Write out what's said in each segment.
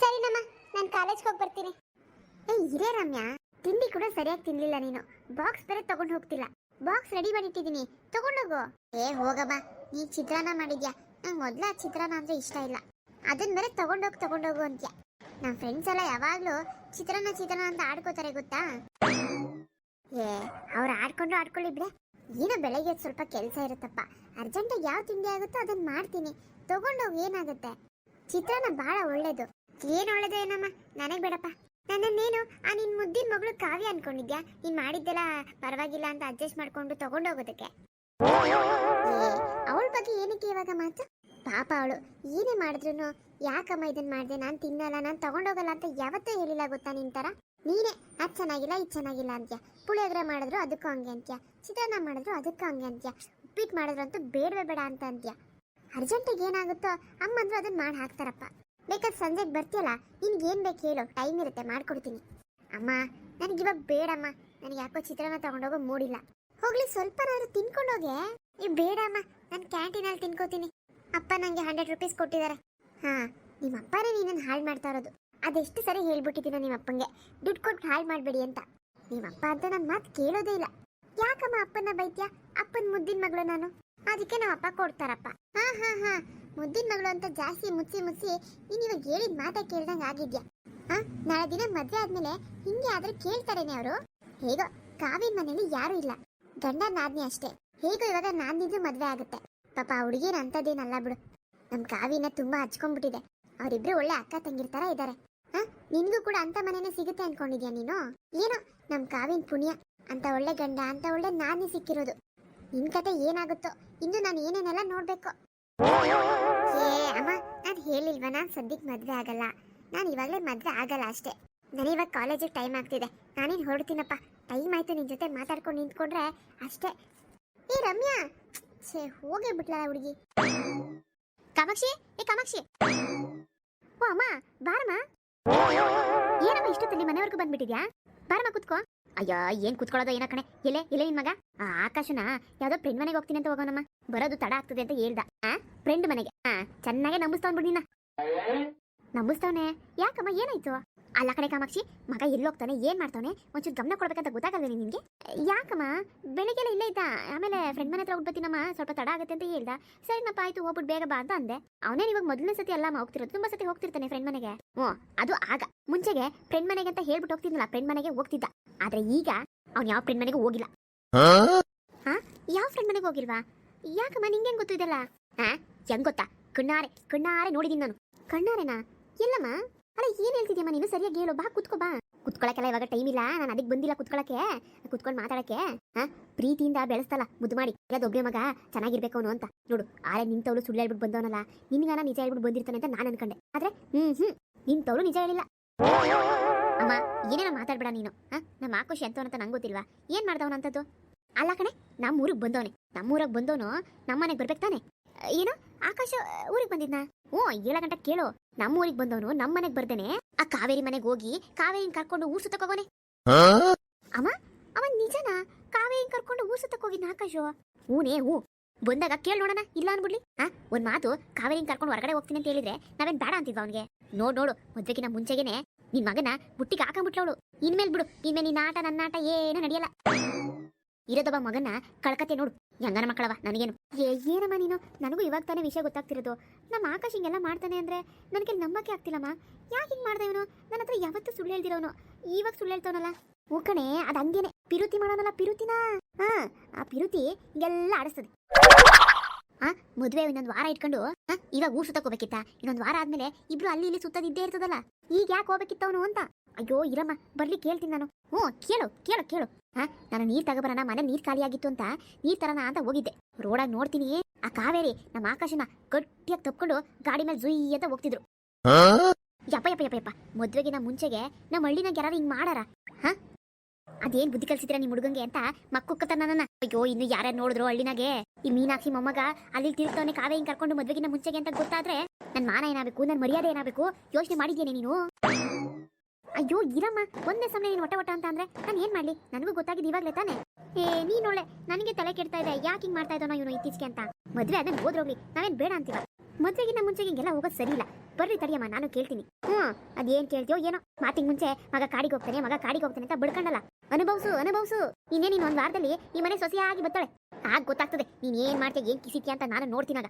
ಸರಿನಮ್ಮ ನಾನು ಕಾಲೇಜ್ಗೆ ಹೋಗಿ ಬರ್ತೀನಿ ಏ, ಇರೇ ರಮ್ಯಾ, ತಿಂಡಿ ಕೂಡ ಸರಿಯಾಗಿ ತಿನ್ಲಿಲ್ಲ ನೀನು. ಬಾಕ್ಸ್ ಬೇರೆ ತಗೊಂಡು ಹೋಗ್ತಿಲ್ಲ. ಬಾಕ್ಸ್ ರೆಡಿ ಮಾಡಿಟ್ಟಿದ್ದೀನಿ ತಗೊಂಡೋಗು. ಏ, ಹೋಗಮ್ಮ. ನೀ ಚಿತ್ರಾನ್ನ ಮಾಡಿದ್ಯಾ? ನಂಗೆ ಮೊದ್ಲ ಚಿತ್ರಾನ್ನ ಅಂದ್ರೆ ಇಷ್ಟ ಇಲ್ಲ. ಅದನ್ನ ಬೇರೆ ತಗೊಂಡೋಗಿ, ತಗೊಂಡೋಗು ಅಂತ್ಯ. ನಮ್ಮ ಫ್ರೆಂಡ್ಸ್ ಎಲ್ಲ ಯಾವಾಗಲೂ ಚಿತ್ರಾನ್ನ ಚಿತ್ರಾನ್ನ ಅಂತ ಆಡ್ಕೋತಾರೆ ಗೊತ್ತಾ? ಏ, ಅವ್ರು ಆಡ್ಕೊಂಡು, ಆಡ್ಕೊಳ್ಳಿ ಏನೋ ಬೆಳಗ್ಗೆ ಸ್ವಲ್ಪ ಕೆಲಸ ಇರುತ್ತಪ್ಪ. ಅರ್ಜೆಂಟಾಗಿ ಯಾವ ತಿಂಡಿ ಆಗುತ್ತೋ ಅದನ್ನ ಮಾಡ್ತೀನಿ. ತಗೊಂಡೋಗಿ ಏನಾಗುತ್ತೆ? ಚಿತ್ರಾನ್ನ ಬಹಳ ಒಳ್ಳೇದು. ಏನ್ ಒಳ್ಳೇದು ಏನಮ್ಮ? ನನಗೆ ಬೇಡಪ್ಪ. ನನ್ನನ್ನೇನು ಆ ನಿನ್ ಮುದ್ದಿನ ಮಗಳು ಕಾವ್ಯ ಅನ್ಕೊಂಡಿದ್ಯಾ? ನೀನ್ ಮಾಡಿದ್ದೆಲ್ಲ ಪರವಾಗಿಲ್ಲ ಅಂತ ಅಡ್ಜಸ್ಟ್ ಮಾಡ್ಕೊಂಡು ತಗೊಂಡೋಗೋದಕ್ಕೆ. ಅವಳ ಬಗ್ಗೆ ಏನಕ್ಕೆ ಇವಾಗ ಮಾತು? ಪಾಪ ಅವಳು, ಏನೇ ಮಾಡಿದ್ರು ಯಾಕಮ್ಮ ಇದನ್ನ ಮಾಡಿದೆ? ನಾನು ತಿನ್ನಲ್ಲ, ನಾನು ತಗೊಂಡೋಗಲ್ಲ ಅಂತ ಯಾವತ್ತೂ ಹೇಳಿಲ್ಲ ಗೊತ್ತಾ ನಿನ್ ತರ? ನೀನೇ, ಅದ್ ಚೆನ್ನಾಗಿಲ್ಲ, ಇದು ಚೆನ್ನಾಗಿಲ್ಲ ಅಂತ್ಯ? ಪುಳಿಯೋಗರೆ ಮಾಡಿದ್ರು ಅದಕ್ಕೂ ಹಂಗೆ ಅಂತ್ಯ? ಚಿತ್ರಾನ್ನ ಮಾಡಿದ್ರು ಅದಕ್ಕೂ ಹಂಗೆ ಅಂತ್ಯ? ಉಪ್ಪಿಟ್ಟು ಮಾಡಿದ್ರು ಅಂತೂ ಬೇಡವೇ ಬೇಡ ಅಂತ ಅಂತ್ಯ? ಅರ್ಜೆಂಟಿಗೆ ಏನಾಗುತ್ತೋ ಅಮ್ಮಂದ್ರು ಅದನ್ನ ಮಾಡಿ ಹಾಕ್ತಾರಪ್ಪ. ಬೇಕಾದ್ರೆ ಸಂಜೆಗೆ ಬರ್ತೀಯಲ್ಲ, ನಿನ್ಗೆ ಏನ್ ಬೇಕು ಹೇಳು. ಟೈಮ್ ಇರುತ್ತೆ, ಮಾಡ್ಕೊಡ್ತೀನಿ. ಅಮ್ಮ, ನನಗೆ ಇವಾಗ ಬೇಡಮ್ಮ. ನನಗೆ ಯಾಕೋ ಚಿತ್ರಾನ್ನ ತಗೊಂಡೋಗೋ ಮೂಡಿಲ್ಲ ಹೋಗ್ಲಿ, ಸ್ವಲ್ಪನಾದ್ರೂ ತಿನ್ಕೊಂಡೋಗೆ. ಈ ಬೇಡಮ್ಮ, ನಾನು ಕ್ಯಾಂಟೀನಲ್ಲಿ ತಿನ್ಕೋತೀನಿ. ಅಪ್ಪ ನನಗೆ ಹಂಡ್ರೆಡ್ ರುಪೀಸ್ ಕೊಟ್ಟಿದ್ದಾರೆ ಹಾಂ ನಿಮ್ಮ ಅಪ್ಪನೇ ನೀನನ್ನು ಹಾಳು ಮಾಡ್ತಾ ಇರೋದು. ಅದೆಷ್ಟು ಸರಿ ಹೇಳ್ಬಿಟ್ಟಿದ್ದೀನ ನಿಮ್ಮ ಅಪ್ಪಂಗೆ. ದುಡ್ಡು ಕೊಟ್ಟು ಹಾಳು ಮಾಡಬೇಡಿ ಅಂತ. ನಿಮ್ಮ ಅಪ್ಪ ಅಂತ ನನ್ನ ಮಾತು ಕೇಳೋದೇ ಇಲ್ಲ. ಯಾಕಮ್ಮ ಅಪ್ಪನ ಬೈತ್ಯಾ? ಅಪ್ಪನ ಮುದ್ದಿನ ಮಗಳು ನಾನು. ಅದಕ್ಕೆ ನಮ್ಮ ಅಪ್ಪ ಕೊಡ್ತಾರಪ್ಪ. ಹಾ ಹಾ ಹಾ. ಮುದ್ದಿನ ಮಗಳು ಅಂತ ಜಾಸ್ತಿ ಮುಚ್ಚಿ ಮುಚ್ಚಿ ನೀನ್ ಇವಾಗ ಹೇಳಿದ ಮಾತಾ ಕೇಳ್ದಂಗೆ ಆಗಿದ್ಯಾ? ಹಾ ನಾಳೆ ದಿನ ಮದ್ವೆ ಆದ್ಮೇಲೆ ಹಿಂಗೆ ಆದ್ರೆ ಕೇಳ್ತಾರೇನೆ ಅವರು? ಹೇಗೋ ಕಾವಿನ ಮನೇಲಿ ಯಾರು ಇಲ್ಲ. ಗಂಡ ನಾದ್ನಿ ಅಷ್ಟೇ. ಹೇಗೋ ಇವಾಗ ನಾದ್ನಿದ್ರು ಮದ್ವೆ ಆಗುತ್ತೆ. ಪಾಪ ಹುಡುಗಿನ ಅಂತದೇನಲ್ಲ ಬಿಡು. ನಮ್ ಕಾವಿನ ತುಂಬಾ ಹಚ್ಕೊಂಡ್ಬಿಟ್ಟಿದೆ. ಅವರಿಬ್ರು ಒಳ್ಳೆ ಅಕ್ಕ ತಂಗಿರ್ ತರ ಇದ್ದಾರೆ ಹಾ ನಿನ್ಗೂ ಕೂಡ ಅಂತ ಮನೇನೆ ಸಿಗುತ್ತೆ ಅನ್ಕೊಂಡಿದ್ಯಾ ನೀನು? ಏನೋ, ನಮ್ ಕಾವಿನ ಪುಣ್ಯ. ಅಂತ ಒಳ್ಳೆ ಗಂಡ ಅಂತ ಒಳ್ಳೆ ನಾದ್ನಿ ಸಿಕ್ಕಿರೋದು. ನಿನ್ ಕತೆ ಏನಾಗುತ್ತೋ, ಇನ್ನು ನಾನು ಏನೇನೆಲ್ಲ ನೋಡ್ಬೇಕು? ಏ, ಅಮ್ಮ, ನಾನು ಹೇಳಿಲ್ವಾ? ನಾನು ಸದ್ಯಕ್ಕೆ ಮದುವೆ ಆಗಲ್ಲ. ನಾನು ಇವಾಗಲೇ ಮದುವೆ ಆಗಲ್ಲ ಅಷ್ಟೇ. ನಾನು ಇವಾಗ ಕಾಲೇಜಿಗೆ ಟೈಮ್ ಆಗ್ತಿದೆ. ನಾನೇನು ಹೊರಡ್ತೀನಪ್ಪ? ಟೈಮ್ ಆಯ್ತು ನಿನ್ನ ಜೊತೆ ಮಾತಾಡ್ಕೊಂಡು ನಿಂತ್ಕೊಂಡ್ರೆ ಅಷ್ಟೇ. ಏ, ರಮ್ಯಾ! ಛೇ, ಹೋಗೇ ಬಿಟ್ಲಲ್ಲ ಹುಡುಗಿ. ಕಾಮಾಕ್ಷಿ, ಏ, ಕಾಮಾಕ್ಷಿ! ಓ, ಅಮ್ಮ, ಬಾರಮ್ಮ. ಏನಮ್ಮ, ಇಷ್ಟೊತ್ತಲ್ಲಿ ಮನೆವರೆಗೂ ಬಂದ್ಬಿಟ್ಟಿದ್ಯಾ? ಬಾರಮ್ಮ, ಕುತ್ಕೋ. ಅಯ್ಯೋ, ಏನ್ ಕುತ್ಕೊಳ್ಳೋದ ಏನ ಕಣೆ? ಎಲ್ಲೇ ಇಲ್ಲೇ ನಿನ್ ಮಗ? ಆ, ಆಕಾಶನ? ಯಾವ್ದೋ ಫ್ರೆಂಡ್ ಮನೆಗೆ ಹೋಗ್ತೀನಿ ಅಂತ ಹೋಗೋಣಮ್ಮ. ಬರೋದು ತಡ ಆಗ್ತದೆ ಅಂತ ಹೇಳ್ದ. ಆ ಫ್ರೆಂಡ್ ಮನೆಗೆ. ಆ, ಚೆನ್ನಾಗೆ ನಂಬಿಸ್ತಾವ್ ನಿನ್ನ. ನಂಬಿಸ್ತಾವನೆ? ಯಾಕಮ್ಮ, ಏನಾಯ್ತು? ಅಲ್ಲ ಕಡೆ ಕಾಮಾಕ್ಷಿ, ಮಗ ಎಲ್ಲೋಗ್ತಾನೆ ಏನ್ ಮಾಡ್ತಾನೆ ಒಂಚೂರು ಗಮನ ಕೊಡ್ಬೇಕಂತ ಗೊತ್ತಾಗಲ್ವೇ ನಿನ್ಗೆ? ಯಾಕಮ್ಮ, ಬೆಳಿಗ್ಗೆಲ್ಲ ಇಲ್ಲೇ ಇದ್ದ? ಆಮೇಲೆ ಫ್ರೆಂಡ್ ಮನೆ ಹತ್ರ ಹೋಗ್ಬತ್ತೀನಮ್ಮ ಸ್ವಲ್ಪ ತಡ ಆಗುತ್ತೆ ಅಂತ ಹೇಳ್ದ. ಸರಿನಪ್ಪ, ಆಯ್ತು ಹೋಗ್ಬಿಟ್ಟು ಬೇಗ ಬಾ ಅಂತ ಅಂದೆ. ಅವನೇ ಇವಾಗ ಮೊದಲನೇ ಸತಿ ಅಲ್ಲಮ್ಮ ಹೋಗ್ತಿರೋದು. ತುಂಬಾ ಸತಿ ಹೋಗ್ತಿರ್ತಾನೆ ಫ್ರೆಂಡ್ ಮನೆಗೆ. ಓ, ಅದು ಆಗ. ಮುಂಚೆಗೆ ಫ್ರೆಂಡ್ ಮನೆಗೆ ಅಂತ ಹೇಳ್ಬಿಟ್ಟು ಹೋಗ್ತಿದ್ನಲ್ಲ ಫ್ರೆಂಡ್ ಮನೆಗೆ ಹೋಗ್ತಿದ್ದ. ಆದ್ರೆ ಈಗ ಅವ್ನು ಯಾವ ಫ್ರೆಂಡ್ ಮನೆಗೂ ಹೋಗಿಲ್ಲ. ಯಾವ ಫ್ರೆಂಡ್ ಮನೆಗೆ ಹೋಗಿಲ್ವಾ? ಯಾಕಮ್ಮ ನಿಂಗೆ ಗೊತ್ತು ಇದೆಲ್ಲ? ಹಾ? ಹೆಂಗ್ ಗೊತ್ತಾ? ಕಣ್ಣಾರೆ ಕಣ್ಣಾರೆ ನೋಡಿದೀನಿ ನಾನು. ಕಣ್ಣಾರೆನಾ? ಎಲ್ಲಮ್ಮ? ಅಲ್ಲ ಏನ್ ಹೇಳ್ತಿದ್ಯಮ್ಮ ನೀನು? ಸರಿಯಾಗಿ ಹೇಳು ಬಾ ಕುತ್ಕೋ ಬಾ. ಕುತ್ಕೊಳಕ್ಕೆಲ್ಲ ಇವಾಗ ಟೈಮ್ ಇಲ್ಲ ನಾನು ಅದಕ್ಕೆ ಬಂದಿಲ್ಲ ಕುತ್ಕೊಳಕ್ಕೆ. ಕುತ್ಕೊಂಡು ಮಾತಾಡಕ್ಕೆ ಹಾ? ಪ್ರೀತಿಯಿಂದ ಬೆಳೆಸ್ತಲ್ಲ ಮುದ್ದು ಮಾಡಿ ಈಗ ಒಬ್ಬನೇ ಮಗ ಚೆನ್ನಾಗಿರ್ಬೇಕು ಅವನು ಅಂತ. ನೋಡು ಆಳೆ ನಿಂತವಳು ಸುಳ್ಳು ಹೇಳ್ಬಿಟ್ಟು ಬಂದವನಲ್ಲ. ನಿನ್ಗಾನ ನಿಜ ಹೇಳ್ಬಿಟ್ಟು ಬಂದಿರ್ತಾನೆ ಅಂತ ನಾನು ಅನ್ಕೊಂಡೆ. ಆದ್ರೆ ಹ್ಮ್ ಹ್ಮ್ ನಿಂತವಳು ನಿಜ ಹೇಳಿಲ್ಲ. ಅಮ್ಮ ಏನೇನೋ ಮಾತಾಡ್ಬೇಡ ನೀನು. ಹಾ? ನಮ್ಮ ಆಕೋಶಿ ಅಂತ ನಂಗೆ ಗೊತ್ತಿಲ್ವಾ? ಏನ್ ಮಾಡ್ದವನಂತದ್ದು ಅಲ್ಲ ಕಣೆ ನಮ್ಮ ಊರಿಗೆ ಬಂದವನೆ. ನಮ್ಮ ಊರಿಗೆ ಬಂದವನು ನಮ್ಮ ಮನೆಗೆ ಬರ್ಬೇಕು ತಾನೆ. ಏನು? ಆಕಾಶ ಊರಿಗೆ ಬಂದಿದ್ನಾ? ಓ ಏಳ ಗಂಟೆ ಕೇಳು. ನಮ್ಮ ಊರಿಗೆ ಬಂದವನು ನಮ್ಮ ಮನೆಗೆ ಬರ್ದೇನೆ. ಆ ಕಾವೇರಿ ಮನೆಗೆ ಹೋಗಿ ಕಾವೇರಿನ ಕರ್ಕೊಂಡು ಊರ್ ಸುತ್ತಕೋಗೋನೆ ಅಮ್ಮ, ಅವ ನಿಜನಾ? ಕಾವೇರಿನ ಕರ್ಕೊಂಡು ಊರ್ ಸುತ್ತಕ್ ಆಕಾಶ ಆಕಾಶು? ಹೂನೇ, ಹೂ. ಬಂದಾಗ ಕೇಳಿ ನೋಡೋಣ, ಇಲ್ಲ ಅನ್ಬಿಡ್ಲಿ. ಆ ಒಂದ್ ಮಾತು ಕಾವೇರಿನ ಕರ್ಕೊಂಡು ಹೊರಗಡೆ ಹೋಗ್ತೀನಿ ಅಂತ ಹೇಳಿದ್ರೆ ನಾವೇನ್ ಬೇಡ ಅಂತಿದ್ವ ಅವನಿಗೆ? ನೋಡ್, ನೋಡು ಮದ್ವೆಗಿನ ಮುಂಚೆಗೆನೆ ನಿನ್ ಮಗನ ಬುಟ್ಟಿಗೆ ಹಾಕೊಂಡ್ಬಿಟ್ಲವಳು ಇನ್ಮೇಲ್ ಬಿಡು. ಇನ್ಮೇಲೆ ನಿನ್ನ ಆಟ ನನ್ನ ಆಟ ಏನು ನಡೆಯಲ್ಲ. ಇರೋದೊಬ್ಬ ಮಗನ ಕಳ್ಕತೆ ನೋಡು. ಹೆಂಗನ ಮಕ್ಕಳವ, ನನಗೇನು. ಏ, ಏನಮ್ಮ ನೀನು? ನನಗೂ ಇವಾಗ ತಾನೇ ವಿಷಯ ಗೊತ್ತಾಗ್ತಿರೋದು. ನಮ್ಮ ಆಕಾಶ್ ಹಿಂಗೆಲ್ಲ ಮಾಡ್ತಾನೆ ಅಂದ್ರೆ ನನಗೆ ನಂಬಕ್ಕೆ ಆಗ್ತಿಲ್ಲಮ್ಮ. ಯಾಕೆ ಹಿಂಗೆ ಮಾಡ್ದೆ ಇವನು? ನನ್ನ ಹತ್ರ ಯಾವತ್ತೂ ಸುಳ್ಳು ಹೇಳ್ದಿರೋನು. ಇವಾಗ ಸುಳ್ಳು ಹೇಳ್ತಾವನಲ್ಲ. ಹ್ಞೂ ಕಣೆ, ಅದು ಹಂಗೇನೆ. ಪಿರುತಿ ಮಾಡೋನಲ್ಲ ಪಿರುತಿನ? ಹಾ, ಆ ಪಿರುತಿ ಹಿಂಗೆಲ್ಲ ಆಡಿಸ್ತದೆ. ಆ ಮದುವೆ ಇನ್ನೊಂದು ವಾರ ಇಟ್ಕೊಂಡು ಇವಾಗ ಊರ್ ಸುತ್ತಕ್ ಹೋಗ್ಬೇಕಿತ್ತ ಇನ್ನೊಂದು ವಾರ ಆದ್ಮೇಲೆ ಇಬ್ರು ಅಲ್ಲಿ ಇಲ್ಲಿ ಸುತ್ತದಿದ್ದೇ ಇರ್ತದಲ್ಲ? ಈಗ ಯಾಕೆ ಹೋಗ್ಬೇಕಿತ್ತವನು ಅಂತ? ಅಯ್ಯೋ ಇರಮ್ಮ ಬರ್ಲಿ ಕೇಳ್ತೀನಿ ನಾನು. ಹ್ಞೂ ಕೇಳು ಕೇಳು ಕೇಳು. ಹಾ ನಾನು ನೀರ್ ತಗೋಬರೋಣ ಮನೆ ನೀರ್ ಖಾಲಿ ಆಗಿತ್ತು ಅಂತ ನೀರ್ ತರೋಣ ಅಂತ ಹೋಗಿದ್ದೆ. ರೋಡಾಗ ನೋಡ್ತೀನಿ. ಆ ಕಾವೇರಿ ನಮ್ಮ ಆಕಾಶನ ಗಟ್ಟಿಯಾಗಿ ತಪ್ಕೊಂಡು ಗಾಡಿ ಮೇಲೆ ಜುಯಿ ಅಂತ ಹೋಗ್ತಿದ್ರು. ಯಪ್ಪ ಯಪ್ಪ ಯಪ್ಪ ಯಪ್ಪ. ಮದ್ವೆಗಿನ ಮುಂಚೆಗೆ ನಮ್ಮ ಹಳ್ಳಿನಾಗ ಯಾರು ಹಿಂಗ್ ಮಾಡಾರ? ಹಾ? ಅದೇನ್ ಬುದ್ಧಿ ಕಲ್ಸಿದ್ರ ನಿಮ್ ಹುಡುಗಂಗೆ ಅಂತ ಮಕ್ಕುಕ್ಕತ್ತ ನನ್ನ ಅಯ್ಯೋ, ಇನ್ನು ಯಾರ ನೋಡಿದ್ರು ಹಳ್ಳಿನಾಗೆ? ಈ ಮೀನಾಕ್ಷಿ ಮೊಮ್ಮಗ ಅಲ್ಲಿ ತಿರುಗ್ತಾವನೆ ಕಾವೇ ಹಿಂಗ್ ಕರ್ಕೊಂಡು ಮದ್ವೆಗಿನ ಮುಂಚೆಗೆ ಅಂತ ಗೊತ್ತಾದ್ರೆ ನನ್ ಮಾನ ಏನಾಗಬೇಕು, ನನ್ ಮರ್ಯಾದೆ ಏನಾಗಬೇಕು? ಯೋಚನೆ ಮಾಡಿದ್ಯೇನೆ ನೀನು? ಅಯ್ಯೋ, ಇರಮ್ಮ, ಒಂದೇ ಸಮಯ ನೀನು ಒಟ್ಟ ಒಟ್ಟ ಅಂತ ಅಂದ್ರೆ ನಾನು ಏನ್ ಮಾಡ್ಲಿ? ನನಗೂ ಗೊತ್ತಾಗಿದ್ದು ಇವಾಗ್ಲೇ ತಾನೆ. ಏ, ನೀನ್ ಒಳ್ಳೆ, ನನಗೆ ತಲೆ ಕೆಡ್ತಾ ಇದೆ. ಯಾಕೆ ಹಿಂಗ್ ಮಾಡ್ತಾ ಇದ್ದಾನೋ ಇವನು ಇತ್ತೀಚೆಗೆ ಅಂತ. ಮದ್ವೆ ಅದನ್ನ ಹೋದ್ರೋಗ್ಲಿ ನಾವೇನ್ ಬೇಡ ಅಂತೀವ? ಮದ್ವೆಗಿನ ಮುಂಚೆಗೆ ಹಿಂಗೆಲ್ಲ ಹೋಗೋದು ಸರಿ ಇಲ್ಲ. ಬರ್ರಿ ತಡಿಯಮ್ಮ, ನಾನು ಕೇಳ್ತೀನಿ. ಹ್ಮ್, ಅದೇನ್ ಕೇಳ್ತೀಯೋ ಏನೋ. ಮಾತಿಗೆ ಮುಂಚೆ ಮಗ ಕಾಡಿಗೆ ಹೋಗ್ತಾನೆ, ಮಗ ಕಾಡಿಗೆ ಹೋಗ್ತಾನೆ ಅಂತ ಬಡ್ಕಂಡಲ್ಲ. ಅನುಭವ್ಸು, ಅನುಭವಿಸು. ಇನ್ನೇ ನೀನು ಒಂದು ವಾರದಲ್ಲಿ ಈ ಮನೆ ಸೊಸೆಯಾಗಿ ಬರ್ತಾಳೆ ಆಗ ಗೊತ್ತಾಗ್ತದೆ, ನೀನ್ ಏನ್ ಮಾಡ್ತೀಯ, ಏನ್ ಕಿಸಿತಿಯ ಅಂತ ನಾನು ನೋಡ್ತೀನಾಗ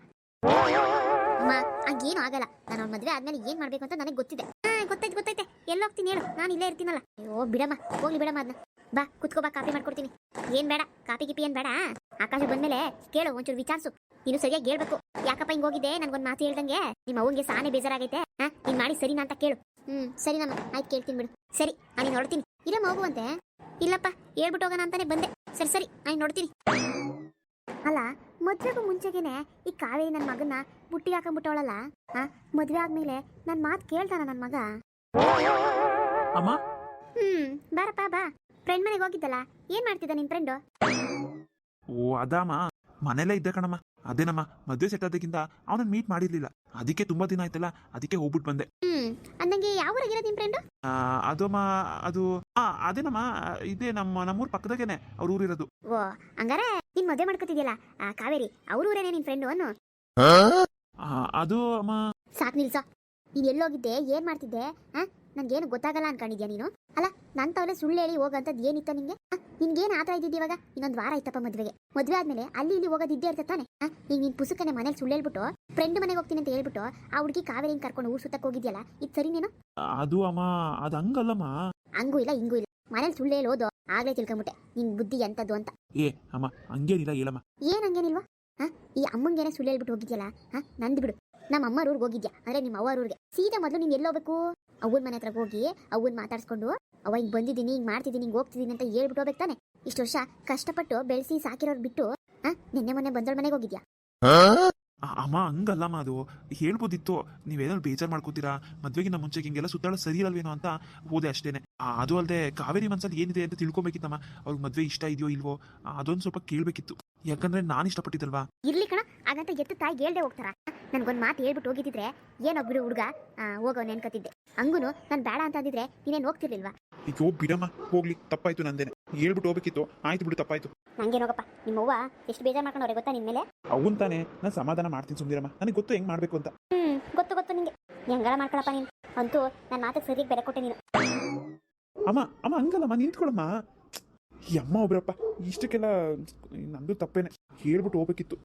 ಅಮ್ಮ, ಹಂಗೇನು ಆಗಲ್ಲ. ನಾನು ಅವ್ನ ಮದ್ವೆ ಆದ್ಮೇಲೆ ಏನ್ ಮಾಡ್ಬೇಕು ಅಂತ ನನಗೆ ಗೊತ್ತಿದೆ. ಹಾ ಗೊತ್ತೈತೆ ಗೊತ್ತೈತೆ ಎಲ್ಲ ಹೋಗ್ತೀನಿ ಹೇಳು. ನಾನು ಇಲ್ಲೇ ಇರ್ತೀನಲ್ಲ. ಅಯ್ಯೋ, ಬಿಡಮ್ಮ. ಹೋಗ್ಲಿ ಬಿಡಮ್ಮ ಅದನ್ನ ಬಾ, ಕುತ್ಕೋ, ಬಾ, ಕಾಫಿ ಮಾಡ್ಕೊಡ್ತೀನಿ. ಏನ್ ಬೇಡ, ಕಾಫಿ ಗಿಪಿ ಏನ್ ಬೇಡ? ಆಕಾಶ ಬಂದ್ಮೇಲೆ ಕೇಳು, ಒಂಚೂರು ವಿಚಾರಿಸು. ನೀನು ಸರಿಯಾಗಿ ಹೇಳ್ಬೇಕು. ಯಾಕಪ್ಪ ಹಿಂಗ್ ಹೋಗಿದ್ದೆ? ನನ್ಗೊಂದ್ ಮಾತು ಹೇಳ್ದಂಗೆ. ನಿಮ್ಮ ಅವಂಗೆ ಸಾನೆ ಬೇಜಾರಾಗೈತೆ. ಹಾ, ನೀನ್ ಮಾಡಿ ಸರಿನಾ ಅಂತ ಕೇಳು. ಹ್ಮ್ ಸರಿ ನಮ್ಮ ಆಯ್ತು ಕೇಳ್ತೀನಿ ಬಿಡು. ಸರಿ ನಾನು ನೋಡ್ತೀನಿ ಇಲ್ಲಮ್ಮ ಹೋಗುವಂತೆ ಇಲ್ಲಪ್ಪ ಹೇಳ್ಬಿಟ್ಟು ಹೋಗೋಣ ಅಂತಾನೆ ಬಂದೆ. ಸರಿ ಸರಿ ನಾನು ನೋಡ್ತೀನಿ ಅಲ್ಲ ಮದ್ವೆಗೂ ಮುಂಚೆಗೆನೆ ಈ ಕಾವೇರಿ ನನ್ನ ಮಗನ ಬುಟ್ಟಿ ಹಾಕೊಂಡ್ಬಿಟ್ಟವಳಲ್ಲ? ಹಾ ಮದ್ವೆ ಆದ್ಮೇಲೆ ನನ್ನ ಮಾತು ಕೇಳ್ತಾನ ನನ್ನ ಮಗ? ಅಮ್ಮ? ಹ್ಮ್ ಬಾರಪ್ಪ ಬಾ. ಫ್ರೆಂಡ್ ಮನೆಗೆ ಹೋಗಿದ್ದಲ್ಲ. ಏನ್ ಮಾಡ್ತಿದ್ದ ನಿನ್ ಫ್ರೆಂಡು? ಓ ಅದಾಮ ಮನೇಲೇ ಇದ್ದೆ ಕಣಮ್ಮ. ಅದೇನಮ್ಮ ಮದುವೆ ಸೆಟ್ ಆದಕ್ಕಿಂತ ಅವನನ್ನ ಮೀಟ್ ಮಾಡಿರ್ಲಿಲ್ಲ. ಅದಕ್ಕೆ ತುಂಬಾ ದಿನ ಆಯ್ತಲ್ಲ ಅದಕ್ಕೆ ಹೋಗ್ಬಿಟ್ಟು ಬಂದೆ. ಹ್ಮ್ ಅಂದಂಗೆ ಯಾವ ಊರಾಗಿರೋದು ನಿನ್ ಫ್ರೆಂಡ್ ಆ, ಅದಮ್ಮ ಅದು ಆ ಅದೇನಮ್ಮ ಇದೇ ನಮ್ಮ ನಮ್ಮೂರ್ ಪಕ್ಕದಾಗೇನೆ ಅವ್ರ ಊರಿರೋದು ಓ ಹಂಗಾರೆ ನೀನ್ ಮದ್ವೆ ಮಾಡ್ಕೊತಿದ್ಯಲ್ಲ ಆ ಕಾವೇರಿ ಅವ್ರ ಊರೇನೆ ನಿನ್ ಫ್ರೆಂಡ್ ಅನ್ನು? ಆ, ಅದು ಅಮ್ಮ. ಸಾಕ್ ನಿಲ್ಸ. ನೀನ್ ಎಲ್ಲೋಗಿದ್ದೆ ಏನ್ ಮಾಡ್ತಿದ್ದೆ ಆ? ನನ್ಗೇನು ಗೊತ್ತಾಗಲ್ಲ ಅನ್ಕೊಂಡಿದ್ಯಾ ನೀನು? ಅಲ್ಲ ನನ್ ತವಲೆ ಸುಳ್ಳು ಹೇಳಿ ಹೋಗಂತದ್ ಏನಿತ್ತ ನಿಂಗೆ? ನಿನ್ಗೇನು ಆತ ಇದ್ದಿದ್ದು ಇವಾಗ? ಇನ್ನೊಂದ್ ವಾರ ಆಯ್ತಪ್ಪ ಮದ್ವೆಗೆ. ಮದ್ವೆ ಆದ್ಮೇಲೆ ಅಲ್ಲಿ ಇಲ್ಲಿ ಹೋಗೋದಿದ್ದೇ ಇರ್ತದೆ ತಾನೆ. ಈಗ ನಿನ್ ಪುಸ್ತಕನೇ ಮನೇಲಿ ಸುಳ್ಳು ಹೇಳ್ಬಿಟ್ಟು ಫ್ರೆಂಡ್ ಮನೆಗೆ ಹೋಗ್ತೀನಿ ಅಂತ ಹೇಳ್ಬಿಟ್ಟು ಆ ಹುಡುಗಿ ಕಾವೇರಿ ಕರ್ಕೊಂಡು ಊರ್ ಸುತ್ತಕ್ ಹೋಗಿದ್ಯಲ್ಲ ಇದು ಸರಿನೇನು ಅದು ಅಮ್ಮ ಅದು ಹಂಗಲ್ಲಮ್ಮ. ಹಂಗೂ ಇಲ್ಲ ಹಿಂಗೂ ಇಲ್ಲ. ಮನೇಲಿ ಸುಳ್ಳು ಹೇಳಿ ಓದೋ ಆಗ್ಲೇ ತಿಳ್ಕೊಂಬಿಟ್ಟೆ. ನಿನ್ ಬುದ್ಧಿ ಎಂತದ್ದು ಅಂತ. ಏ ಅಮ್ಮ ಹಂಗೇನಿಲ್ಲ ಹೇಳಮ್ಮ. ಏನ್ ಹಂಗೇನಿಲ್ವಾ? ಈ ಅಮ್ಮಂಗೇನೆ ಸುಳ್ಳು ಹೇಳ್ಬಿಟ್ಟು ಹೋಗಿದ್ಯಲ್ಲ ನಂದು ಬಿಡು. ನಮ್ಮ ಅಮ್ಮ ಊರಿಗೆ ಹೋಗಿದ್ಯಾ? ಅಂದ್ರೆ ನಿಮ್ಮ ಅವ್ವ ಊರಿಗೆ. ಸೀದಾ ಮೊದಲು ನೀನ್ ಎಲ್ಲೋಗ್ಬೇಕು ಅವ್ವನ ಮನೆ ಹತ್ರ ಹೋಗಿ ಅವ್ವನ್ ಮಾತಾಡ್ಸ್ಕೊಂಡು ಅವ ಹಿಂಗ್ ಬಂದಿದ್ದೀನಿ ಹಿಂಗ್ ಮಾಡ್ತಿದ್ದೀನಿ ಹಿಂಗ್ ಹೋಗ್ತಿದ್ದೀನಿ ಅಂತ ಹೇಳ್ಬಿಟ್ಟು ಹೋಗ್ಬೇಕು ತಾನೆ. ಇಷ್ಟು ವರ್ಷ ಕಷ್ಟಪಟ್ಟು ಬೆಳೆಸಿ ಸಾಕಿರೋರ್ ಬಿಟ್ಟು ನಿನ್ನೆ ಮೊನ್ನೆ ಬಂದ್ರ ಮನೆಗೆ ಹೋಗಿದ್ಯಾ? ಅಮ್ಮ ಹಂಗಲ್ಲಮ್ಮ ಅದು. ಹೇಳ್ಬೋದಿತ್ತು. ನೀವೇನಾದ್ರು ಬೇಜಾರು ಮಾಡ್ಕೋತೀರಾ? ಮದ್ವೆಗಿಂತ ಮುಂಚೆ ಹಿಂಗೆಲ್ಲ ಸುತ್ತಾಡೋ ಸರಿ ಇರಲ್ವೇನೋ ಅಂತ ಹೋದೆ ಅಷ್ಟೇನೆ. ಆ, ಅದು ಅಲ್ಲದೆ ಕಾವೇರಿ ಮನ್ಸಲ್ಲಿ ಏನಿದೆ ಅಂತ ತಿಳ್ಕೊಬೇಕಿತ್ತಮ್ಮ. ಅವ್ರಿಗೆ ಮದ್ವೆ ಇಷ್ಟ ಇದೆಯೋ ಇಲ್ವೋ ಅದೊಂದು ಸ್ವಲ್ಪ ಕೇಳಬೇಕಿತ್ತು. ಯಾಕಂದ್ರೆ ನಾನು ಇಷ್ಟಪಟ್ಟಿದ್ದಲ್ವಾ? ಇರ್ಲಿ ಕಣ ಹಾಗಂತ ಎತ್ತು ತಾಯಿ ಹೇಳ್ದೆ ಹೋಗ್ತಾರ? ನನ್ಗೊಂದ್ ಮಾತು ಹೇಳ್ಬಿಟ್ಟು ಹೋಗಿದ್ದಿದ್ರೆ ಏನೋ ಬಿಡು ಹುಡುಗ. ಹೋಗೋ ನೆನ್ಕತಿದ್ದೆ ಹಂಗೂನು ನಾನು ಬೇಡ ಅಂತ ಅಂದಿದ್ರೆ ನೀನೇನು ಹೋಗ್ತಿರ್ಲಿಲ್ವಾ? ಅಯ್ಯೋ ಬಿಡಮ್ಮ ಹೋಗ್ಲಿ ತಪ್ಪಾಯ್ತು ನಂದೇನೆ. ಹೇಳ್ಬಿಟ್ಟು ಹೋಗ್ಬೇಕಿತ್ತು ಆಯ್ತು ಬಿಡು ತಪ್ಪಾಯ್ತು. ನಂಗೇನೋಗಪ್ಪ ನಿಮ್ಮವ್ವ ಎಷ್ಟು ಬೇಜಾರ್ ಮಾಡ್ಕೊಂಡವ್ರೆ ಗೊತ್ತಾ ನಿನ್ ಮೇಲೆ? ಅವನ್ ತಾನೇ ನಾನು ಸಮಾಧಾನ ಮಾಡ್ತೀನಿ ಸುಮ್ದಿರಮ್ಮ ನನಗೆ ಗೊತ್ತು ಹೆಂಗ್ ಮಾಡ್ಬೇಕು ಅಂತ. ಹ್ಮ್ ಗೊತ್ತು ಗೊತ್ತು ನಿಂಗೆ. ಹೆಂಗಾರ ಮಾಡ್ಕೊಳಪ್ಪ ನೀನು? ಅಂತೂ ನನ್ನ ಮಾತಿಗೆ ಸರಿಯಾಗಿ ಬೆಲೆ ಕೊಟ್ಟೆ ನೀನು. ಅಮ್ಮ ಅಮ್ಮ ಹಂಗಲ್ಲಮ್ಮ ನಿಂತ್ಕೊಳಮ್ಮ. ಈ ಅಮ್ಮ ಒಬ್ರಪ್ಪ ಇಷ್ಟಕ್ಕೆಲ್ಲ ನಂದು ತಪ್ಪೇನೆ. ಹೇಳ್ಬಿಟ್ಟು ಹೋಗ್ಬೇಕಿತ್ತು.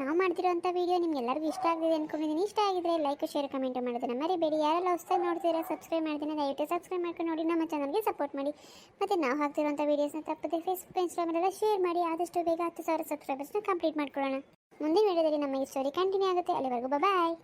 ನಾವು ಮಾಡ್ತಿರೋಂಥ ವೀಡಿಯೋ ನಿಮ್ಗೆಲ್ಲರಿಗೂ ಇಷ್ಟ ಆಗಿದೆ ಅನ್ಕೊಂಡಿದ್ದೀನಿ. ಇಷ್ಟ ಆಗಿದ್ರೆ ಲೈಕ್ ಶೇರ್ ಕಮೆಂಟ್ ಮಾಡೋದನ್ನ ಮರಿಬೇಡಿ. ಯಾರೆಲ್ಲ ಹೊಸದಾಗಿ ನೋಡ್ತೀರಾ ಸಬ್ಸ್ಕ್ರೈಬ್ ಮಾಡ್ತೀನಿ. ದಯವಿಟ್ಟು ಸಬ್ಸ್ಕ್ರೈಬ್ ಮಾಡ್ಕೊಂಡು ನೋಡಿ, ನಮ್ಮ ಚಾನಲ್ಗೆ ಸಪೋರ್ಟ್ ಮಾಡಿ. ಮತ್ತು ನಾವು ಹಾಕ್ತಿರುವಂಥ ವೀಡಿಯೋಸ್ನ ತಪ್ಪದೆ ಫೇಸ್ಬುಕ್ ಇನ್ಸ್ಟಾಗ್ರಾಮಲ್ಲೆಲ್ಲ ಶೇರ್ ಮಾಡಿ. ಆದಷ್ಟು ಬೇಗ ಹತ್ತು ಸಾವಿರ ಸಬ್ಸ್ಕ್ರೈಬರ್ಸ್ನ ಕಂಪ್ಲೀಟ್ ಮಾಡ್ಕೊಳ್ಳೋಣ. ಮುಂದಿನ ವೀಡಿಯೋದಲ್ಲಿ ನಮ್ಮ ಈ ಸ್ಟೋರಿ ಕಂಟಿನ್ಯೂ ಆಗುತ್ತೆ. ಅಲ್ಲಿವರೆಗೂ ಬಾಯ್